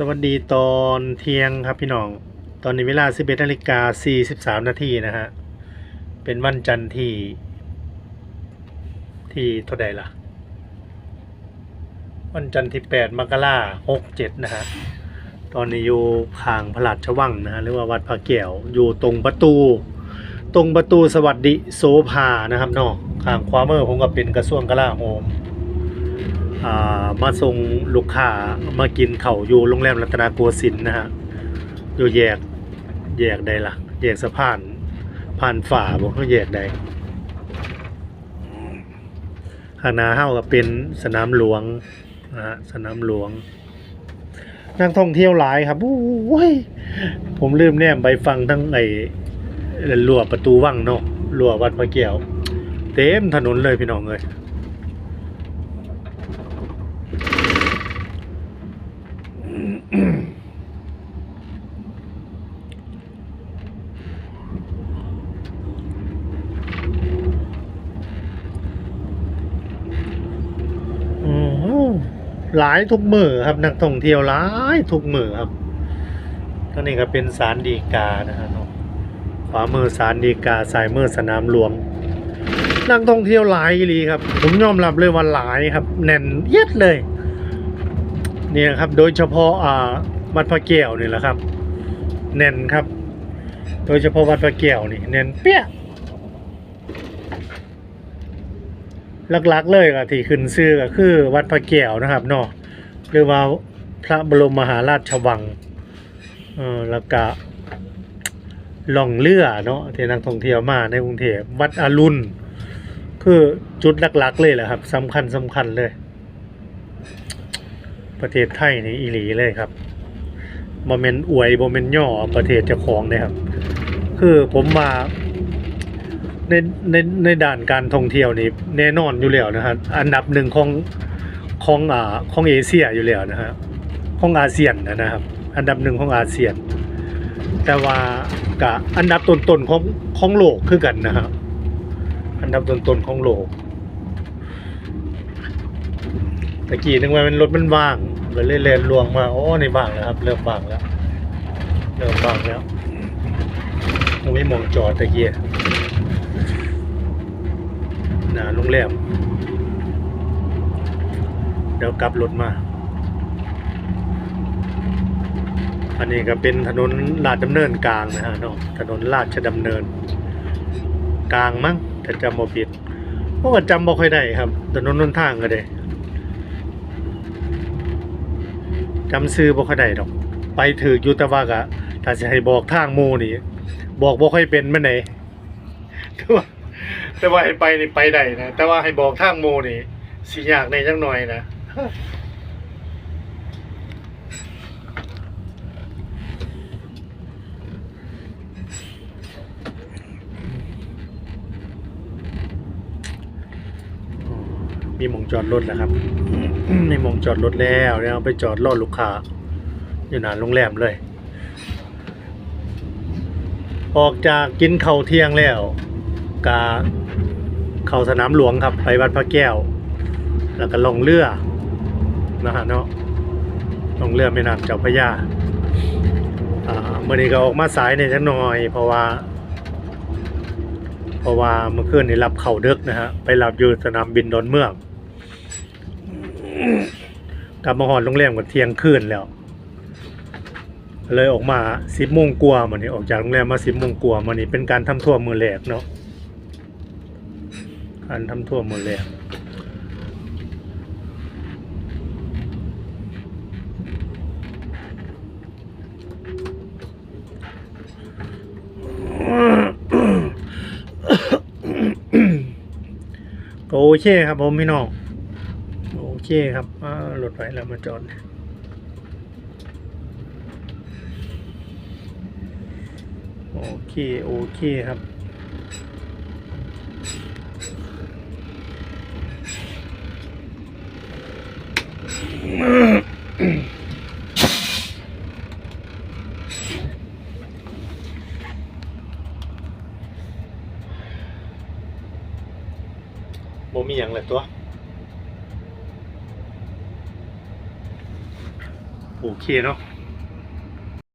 สวัสดีตอนเที่ยงครับพี่น้อง ตอนนี้เวลา 11นาฬิกา43 นาทีนะฮะ เป็นวันจันทร์ที่ ที่เท่าใดล่ะ วันจันทร์ที่ 8มกราคม67 นะฮะ ตอนนี้อยู่ข้างพระราชวังนะฮะ หรือว่าวัดพระแก้ว อยู่ตรงประตู ตรงประตูสวัสดิโสภานะครับเนาะข้างขวามือผมก็เป็นกระทรวงกลาโหม มาส่งลูกค้ามากินเขาอยู่โรงแรมรัตนโกสินทร์นะฮะอยู่แยกแยกใดล่ะ แยกสะพานผ่านฝ่าบอกเขาแยกใดข้างนาเฮาก็เป็นสนามหลวงนะฮะสนามหลวง นักท่องเที่ยวหลายครับโอ้ยผมลืมแนมไปฟังทั้งไอ้รั้วประตูวังเนาะรั้ววัดพระแก้วเต็มถนนเลยพี่น้องเอ้ย โอ้โหลายทุกมือครับ นักท่องเที่ยวหลายทุกมือครับตอนนี้ก็เป็นสารดีกานะฮะเนาะขวามือสารดีกาสายมือสนามหลวงนักท่องเที่ยวหลายอีลีครับ ผมยอมรับเลยว่าหลายครับ แน่นเอียดเลย เนี่ยครับโดยเฉพาะอ่าวัดพระแก้วนี่แหละครับแน่นครับ โดยเฉพาะวัดพระแก้วนี่แน่นเปี้ยหลักๆเลยก็ที่ขึ้นชื่อก็คือวัดพระแก้วนะครับเนาะหรือว่าพระบรมมหาราชวังเออแล้วก็ล่องเรือเนาะที่นักท่องเที่ยวมาในกรุงเทพวัดอรุณคือจุดหลักๆเลยแหละครับสำคัญสำคัญเลย ประเทศไทยนี่อีหลีเลยครับบ่แม่นอวยบ่แม่นย่อประเทศเจ้าของเด้ครับ คือผมมาในในในด่านการท่องเที่ยวนี่แน่นอนอยู่แล้วนะครับอันดับหนึ่งของของอ่าของเอเชียอยู่แล้วนะฮะของอาเซียนนะครับ อันดับหนึ่งของอาเซียน แต่ว่ากับอันดับต้นๆของของโลกคือกันนะครับอันดับต้นๆของโลก ตะกี้นึกว่ามันรถมันว่างเลยเลนลวงมาโอ้ในว่างแล้วครับ เริ่มว่างแล้ว เริ่มว่างแล้วมันไม่มองจอดตะกี้นาโรงแรมเดี๋ยวกลับรถมา อันนี้ก็เป็นถนนลาดดำเนินกลางนะฮะเนาะถนนราดชดำเนิน กลางมั้งถ้าจำบ่ผิดเพราะว่าจำบ่ค่อยได้ครับถนนนนทางก็ได้ จำซื้อบ่ค่อยได้ดอก ไปถืออยู่แต่ว่ากะถ้าจะให้บอกทางหมูนี่ บอกบ่ค่อยเป็นมันไหนแต่ว่าแต่ว่าให้ไปนี่ไปได้นะแต่ว่าให้บอกทางหมูนี่สิยากในจังหน่อยนะ มีมองจอดรถแล้วครับมีมองจอดรถแล้วแล้วไปจอดรอลูกค้า อยู่หน้าโรงแรมเลย ออกจากกินข้าวเที่ยงแล้วกาเข้าสนามหลวงครับ ไปวัดพระแก้ว แล้วก็ลงเรือนะฮะเนาะลงเรือแม่น้ำเจ้าพระยาอ่าเมื่อนี้ก็ออกมาสายในอยจักหน่อย เพราะว่า เพราะว่าเมื่อคืนนี้รับเข่าเดึกนะฮะไปรับอยู่สนามบินดอนเมือง กลับมาหอนโรงแรมกับเที่ยงคืนแล้ว เลยออกมาสิบโมงกว่ามันนี่ออกจากโรงแรมมาสิบโมงกว่ามันนี่เป็นการทำทั่วมือแรกเนาะการทำทั่วมือแรกก็โอเคครับผมพี่น้อง เคครับอ่ารถไฟแล้วมาจอดโอเค โอเคครับ บ่มีอย่างเลยตัว โอเคเนาะ